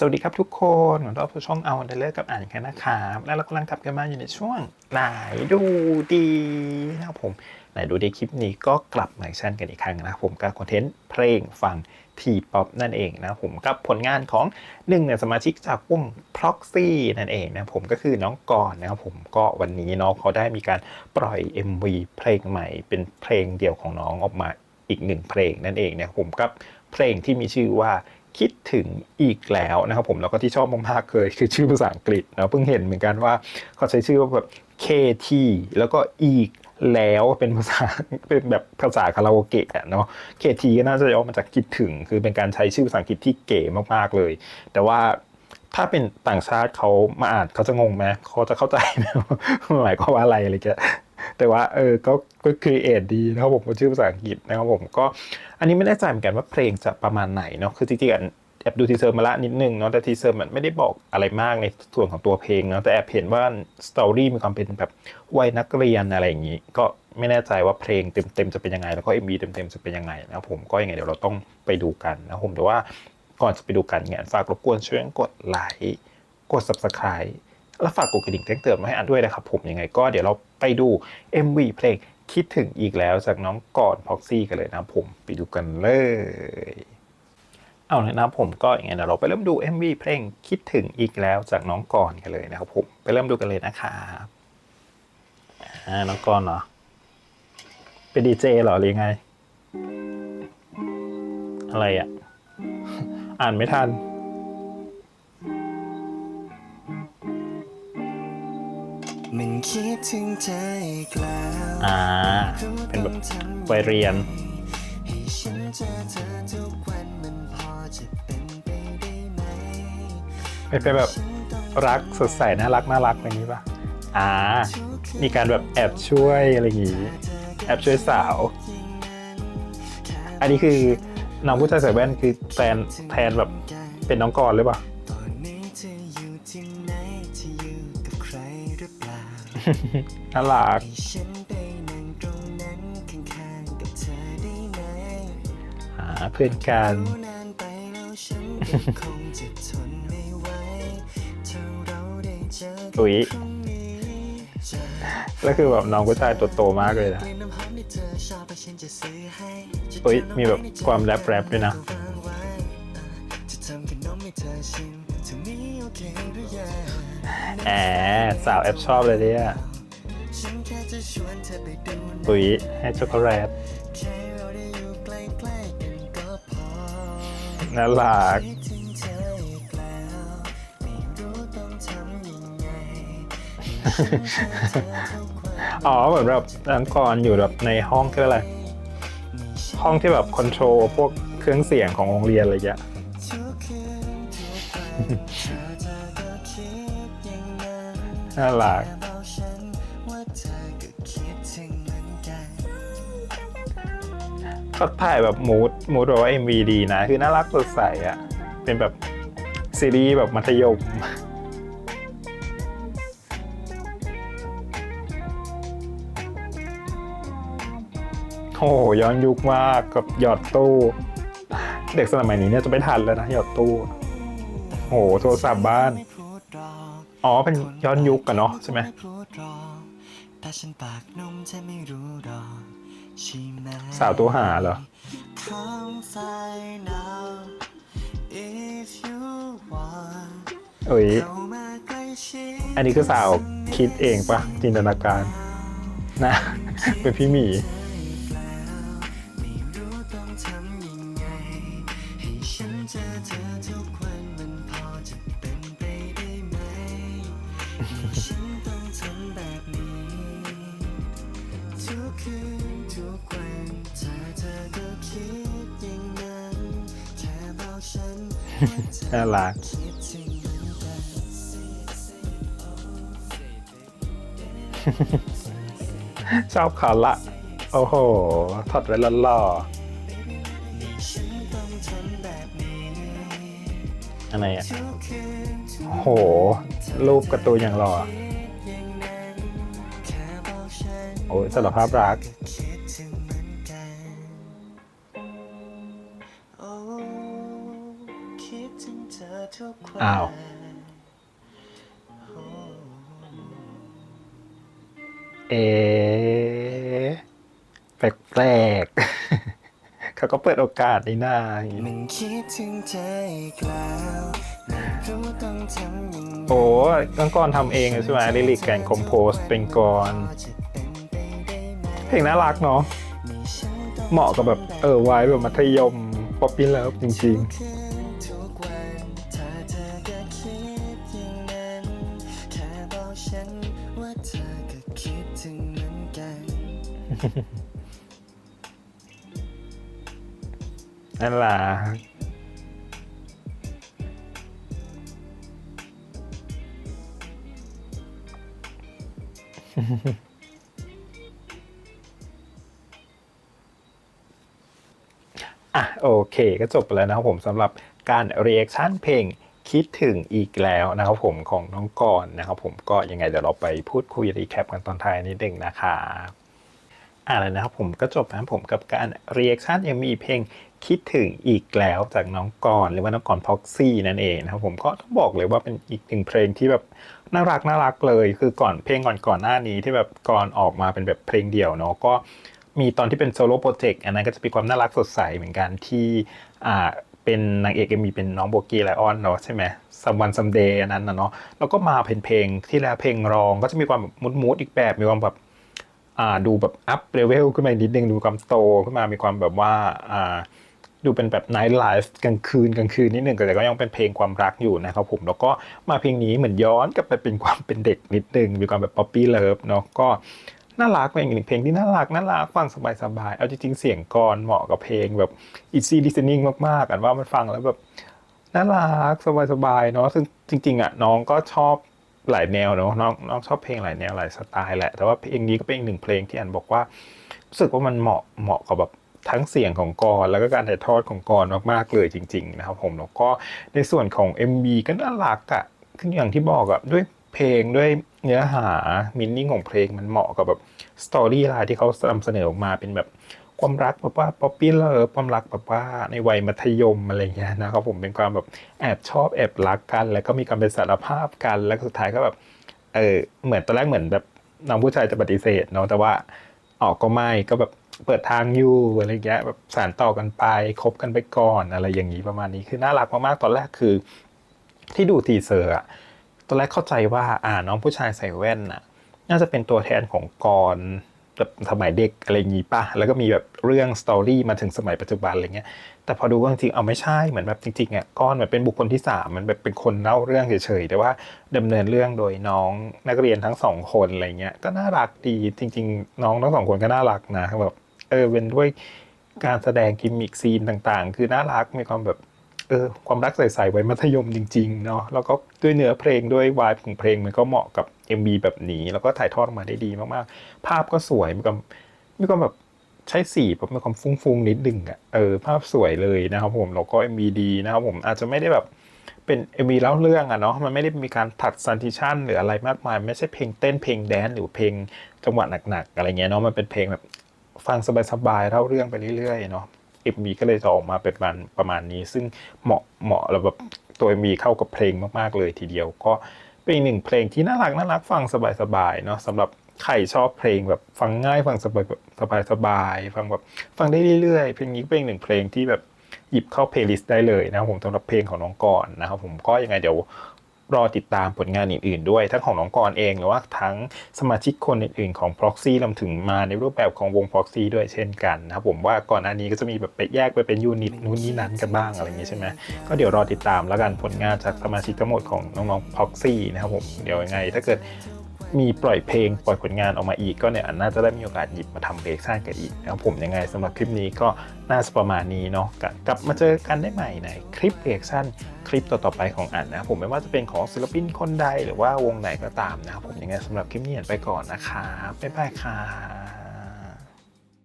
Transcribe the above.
สวัสดีครับทุกคนขอต้อนรับสู่ช่องเอาเดเลอร์กับอ่านกันนะครับ และเรากำลังทำกันมาอยู่ในช่วงไหนดูดีนะครับผมไหนดูดีคลิปนี้ก็กลับมาอีกเช่นกันอีกครั้งนะครับผมกับคอนเทนต์เพลงฟังทีป๊อปนั่นเองนะผมกับผลงานของหนึ่งในสมาชิกจากวง Proxy นั่นเองนะผมก็คือน้องกรณ์นะครับผมก็วันนี้น้องเขาได้มีการปล่อย MV เพลงใหม่เป็นเพลงเดี่ยวของน้องออกมาอีกหนึ่งเพลงนั่นเองนะผมกับเพลงที่มีชื่อว่า คิดถึงอีกแล้วนะครับผมแล้วก็ที่ชอบมากๆเลยคือชื่อภาษาอังกฤษนะเพิ่งเห็นเหมือนกันว่าเขาใช้ชื่อว่าแบบ KT แล้วก็อีกแล้วเป็นภาษาเป็นแบบภาษาคาราโอเกะเนาะ KT ก็น่าจะย่อมาจากคิดถึง คือเป็นการใช้ชื่อภาษาอังกฤษที่เก๋มากๆเลย แต่ว่าถ้าเป็นต่างชาติเขามาอ่านเขาจะงงไหมเขาจะเข้าใจไหมหมายความว่าอะไรอะไรเงี้ย แต่ว่าเออก็ก็ครีเอทดีนะครับผมก็ชื่อภาษาอังกฤษนะครับผมก็อันนี้ไม่แน่ใจเหมือนกันว่าเพลงจะประมาณไหนเนาะคือจริงๆอะแอบดูทีเซอร์มาละนิดนึงเนาะแต่ทีเซอร์มันไม่ได้บอกอะไรมากในส่วนของตัวเพลงเนาะแต่แอบเห็นว่าสตอรี่มีความเป็นแบบวัยนักเรียนอะไรอย่างนี้ ก็ไม่แน่ใจว่าเพลงเต็มๆจะเป็นยังไง แล้วก็ MV เต็มๆจะเป็นยังไงนะครับผมก็ยังไงเดี๋ยวเราต้องไปดูกันนะครับผมแต่ว่าก่อนจะไปดูกันเนี่ยฝากรบกวนช่วยกดไลค์กด subscribe แล้วฝากกดกระดิ่งแจ้งเตือนมาให้อันด้วยนะครับผมยังไงก็เดี๋ยวเราไปดู MV เพลงคิดถึงอีกแล้วจากน้องก่อนพ็อกซี่กันเลยนะผมไปดูกันเลย เอาเลยนะครับผมก็อย่างไงเดี๋ยวเราไปเริ่มดู MV เพลงคิดถึงอีกแล้วจากน้องก่อนกันเลยนะครับผมไปเริ่มดูกันเลยนะครับอ่าน้องก่อนเหรอเป็นดีเจเหรอหรือยังไง อะไรอะ อ่านไม่ทัน มันคิดถึงเธออีกแล้วอ่า เป็นแบบวัยเรียน ให้ฉันเจอเธอทุกวันมันพอจะเป็นไปได้ไหมเป็นเป็นแบบรักสดใสน่ารักน่ารักอะไรอย่างนี้ป่ะ อ่า มีการแบบแอบช่วยอะไรอย่างงี้ แอบช่วยสาว อันนี้คือน้องผู้ชายใส่แว่นคือแทนแทนแบบเป็นน้องกรหรือเปล่า ไหนเธออยู่กับใครหรือเปล่าน่ารักให้ฉันไปนั่งตรงนั้นข้างๆกับเธอได้ไหมหาเพื่อนกัน รู้นานไปแล้วฉันก็คงจะทนไม่ไหวถ้าเราได้เจอกันอุ๊ยพรุ่งนี้จะแล้วคือแบบน้องผู้ชายตัวโตมากเลยนะ กลิ่นน้ำหอมที่เธอชอบและฉันจะซื้อให้อุ๊ยมีแบบความแรปแรปด้วยนะก็วางไว้อะจะทำขนมให้เธอชิมเธอ นี้โอเคหรือยังแอบสาวแอบชอบเลยเนี่ยปดูหนังอุ๊ยให้ช็อกโกแลตน่ารักอ๋อเหมือนแบบน้องกรอยู่แบบในห้องคืออะไร ห้องที่แบบคอนโทรลพวกเครื่องเสียงของโรงเรียนอะไรอย่างเงี้ย น่ารักก็ถ่ายแบบมูดมูดแบบว่า MV ดีนะ คือน่ารักสดใสอะ เป็นแบบซีรีส์แบบมัธยม โอ้โหย้อนยุคมากกับหยอดตู้ เด็กสมัยนี้เนี่ยจะไม่ทันแล้วนะ หยอดตู้โอ้โหโทรศัพท์บ้าน อกอ๋อเป็นย้อนยุคกันเนาะใช่ไหมไม่พูดหรอกถ้าฉันปากนุ่มเธอไม่รู้หรอกใช่ไหมสาวตัวหาเหรอ Come find out if you want เอ้ยเข้ามาใกล้ชิดอันนี้คือสาวคิดเองปะจินตนาการ นะ เป็นพี่หมีไม่ นว่าเธอน่ารักคิดถึงเหมือนกันชอบเขาละ โอ้โห ถอดไว้หล่อให้ฉันต้องทำแบบนี้ๆอะไรอะทุกคืนทุกโอ้โห รูปการ์ตูนอย่างหล่ออย่างนั้นแค่บอกฉันโอ้ยสารภาพรัก อ้คิดถึงเธอทุกวันอ้าว เอะแปลกๆ เขาก็เปิดโอกาสในหน้าอย่างนี้มันคิดถึงเธออีกแล้วไม่รู้ต้องทำยังไงโอ้ก้องกรทำเองเลยใช่ไหมลิลิกแกนคอมโพสเป็นกรจะเป็นไปได้ไหมเพลงน่ารักเนาะ มีฉันต้องเหมาะกับแบบ เออไว้แบบมัธยมป๊อปปี้เลิฟจริงคืนทุ นั่นล่ะอะโอเคก็จบไปแล้วนะครับผมสำหรับการเรีแอคชั่นเพลงคิดถึงอีกแล้วนะครับผมของน้องกรณ์นะครับผมก็ยังไงเดี๋ยวเราไปพูดคุยรีแคปกันตอนท้ายนิดหนึ่งนะครับอ่าแล้วนะครับผมก็จบนะผมกับการเรีแอคชั่นยังมีเพลง คิดถึงอีกแล้วจากน้องกรณ์หรือว่าน้องกรพ็อกซี่นั่นเองนะครับผมก็ต้องบอกเลยว่าเป็นอีกหนึ่งเพลงที่แบบน่ารักน่ารักเลย คือก่อนเพลงก่อนก่อนหน้านี้ที่แบบกรณ์ออกมาเป็นแบบเพลงเดี่ยวเนาะก็มีตอนที่เป็นโซโล่โปรเจกต์อันนั้นก็จะมีความน่ารักสดใสเหมือนกันที่อ่าเป็นนางเอกเอ็มีเป็นน้องโบกี้ไลออนเนาะใช่ไหมสัมวันซัมเดย์อันนั้นนะเนาะแล้วก็มาเป็นเพลงที่แล้วเพลงรองก็จะมีความมุดมูดๆอีกแบบมีความแบบอ่าดูแบบอัพเลเวลขึ้นมาอีกนิดนึงดูความโตขึ้นมามีความแบบว่าอ่า ดูเป็นแบบไนท์ไลฟ์กลางคืนกลางคืนนิดหนึ่งแต่ก็ยังเป็นเพลงความรักอยู่นะครับผมแล้วก็มาเพลงนี้เหมือนย้อนกลับไปเป็นความเป็นเด็กนิดนึงมีความแบบป๊อปปี้เลิฟเนาะก็น่ารักเป็นอีกหนึ่งเพลงที่น่ารักน่ารักฟังสบายๆ เอาจริงๆ เสียงกรเหมาะกับเพลงแบบ easy listening มากๆอันว่ามันฟังแล้วแบบน่ารักสบายๆเนาะซึ่งจริง ๆอะน้องก็ชอบหลายแนวเนาะน้องน้องชอบเพลงหลายแนวหลายสไตล์แหละแต่ว่าเพลงนี้ก็เป็นอีกหนึ่งเพลงที่อันบอกว่ารู้สึกว่ามันเหมาะเหมาะกับแบบ ทั้งเสียงของกรแล้วก็การถ่ายทอดของกรมากๆเลยจริง ๆ นะครับผมแล้วก็ในส่วนของ MV ก็น่ารักอะคืออย่างที่บอกอะด้วยเพลงด้วยเนื้อหามินนิ่งของเพลงมันเหมาะกับแบบสตอรี่ไลน์ที่เขานำเสนอออกมาเป็นแบบความรักแบบว่าป๊อปปี้เลิฟความรักแบบว่าในวัยมัธยมอะไรเงี้ยนะครับผมเป็นความแบบแอบชอบแอบรักกัน แล้วก็มีการเป็นสารภาพกัน แล้วสุดท้ายก็แบบเออเหมือนตอนแรกเหมือนแบบน้องผู้ชายจะปฏิเสธเนาะแต่ว่าออกก็ไม่ก็แบบ เปิดทางอยู่อะไรเงี้ยแบบสานต่อกันไปคบกันไปก่อนอะไรอย่างนี้ประมาณนี้คือน่ารักมากๆตอนแรกคือ ที่ดูทีเซอร์อะตอนแรกเข้าใจว่าอ่าน้องผู้ชายใส่แว่นน่ะ น่าจะเป็นตัวแทนของกรแบบสมัยเด็กอะไรอย่างงี้ป่ะ แล้วก็มีแบบเรื่องสตอรี่มาถึงสมัยปัจจุบันอะไรเงี้ย แต่พอดูว่าจริงๆเอาไม่ใช่ เหมือนแบบจริงๆอะก้อนเหมือนเป็นบุคคลที่สามมันแบบเป็นคนเล่าเรื่องเฉยๆ แต่ว่าดำเนินเรื่องโดยน้องนักเรียนทั้งสองคนอะไรเงี้ย ก็น่ารักดี จริง ๆ น้องทั้งสองคนก็น่ารักนะแบบ เออเป็นด้วยการแสดงกิมมิคซีนต่างๆ คือน่ารักมีความแบบเออความรักใสๆไว้มัธยมจริงๆเนาะแล้วก็ด้วยเนื้อเพลงด้วยวายของเพลงมันก็เหมาะกับ MV แบบนี้ แล้วก็ถ่ายทอดออกมาได้ดีมากๆ ภาพก็สวยมีความมีความแบบใช้สีแบบมีความฟุ้งๆนิดนึงอะ่ะเออภาพสวยเลยนะครับผมแล้วก็ MV ดีนะครับผมอาจจะไม่ได้แบบเป็น MV เล่าเรื่องอะเนาะมันไม่ได้มีการตัดซันติชันหรืออะไรมากมาย ไม่ใช่เพลงเต้นเพลงแดนซ์หรือเพลงจังหวะหนักๆอะไรเงี้ยเนาะมันเป็นเพลงแบบ ฟังสบายๆเล่าเรื่องไปเรื่อยๆเนาะ MV ก็เลยจะออกมาเป็นประมาณประมาณนี้ ซึ่งเหมาะเหมาะแล้วแบบตัว MV เข้ากับเพลงมากๆเลยทีเดียว ก็เป็นอีกหนึ่งเพลงที่น่ารักน่ารักฟังสบายๆเนาะสำหรับใครชอบเพลงแบบฟังง่ายฟังสบายแบบสบายฟังแบบฟังได้เรื่อยๆ เพลงนี้เป็นอีกหนึ่งเพลงที่แบบหยิบเข้าเพลย์ลิสต์ได้เลยนะผมสำหรับเพลงของน้องกรณ์นะครับผมก็ยังไงเดี๋ยว รอติดตามผลงานอื่นๆ ด้วย ทั้งของน้องกรณ์เองหรือว่าทั้งสมาชิกคนอื่นๆของ Proxy รวมถึงมาในรูปแบบของวง Proxy ด้วยเช่นกันนะครับผมว่าก่อนหน้านี้ก็จะมีแบบไปแยกไปเป็นยูนิตนู้นนี่นั้นกันบ้างอะไรอย่างงี้ใช่ไหมก็เดี๋ยวรอติดตามแล้วกันผลงานจากสมาชิกทั้งหมดของน้องๆ Proxy นะครับผมเดี๋ยวยังไงถ้าเกิด มีปล่อยเพลงปล่อยผลงานออกมาอีกก็เนี่ยอันน่าจะได้มีโอกาสหยิบมาทำเพลงสร้างกันอีกนะครับผมยังไงสำหรับคลิปนี้ก็น่าจะประมาณนี้เนาะกลับกลับมาเจอกันได้ใหม่ในคลิปเรียกชั่นคลิปต่อๆไปของอันนะผมไม่ว่าจะเป็นของศิลปินคนใดหรือว่าวงไหนก็ตามนะครับผมยังไงสำหรับคลิปนี้อันไปก่อนนะครับบ๊ายบายครับ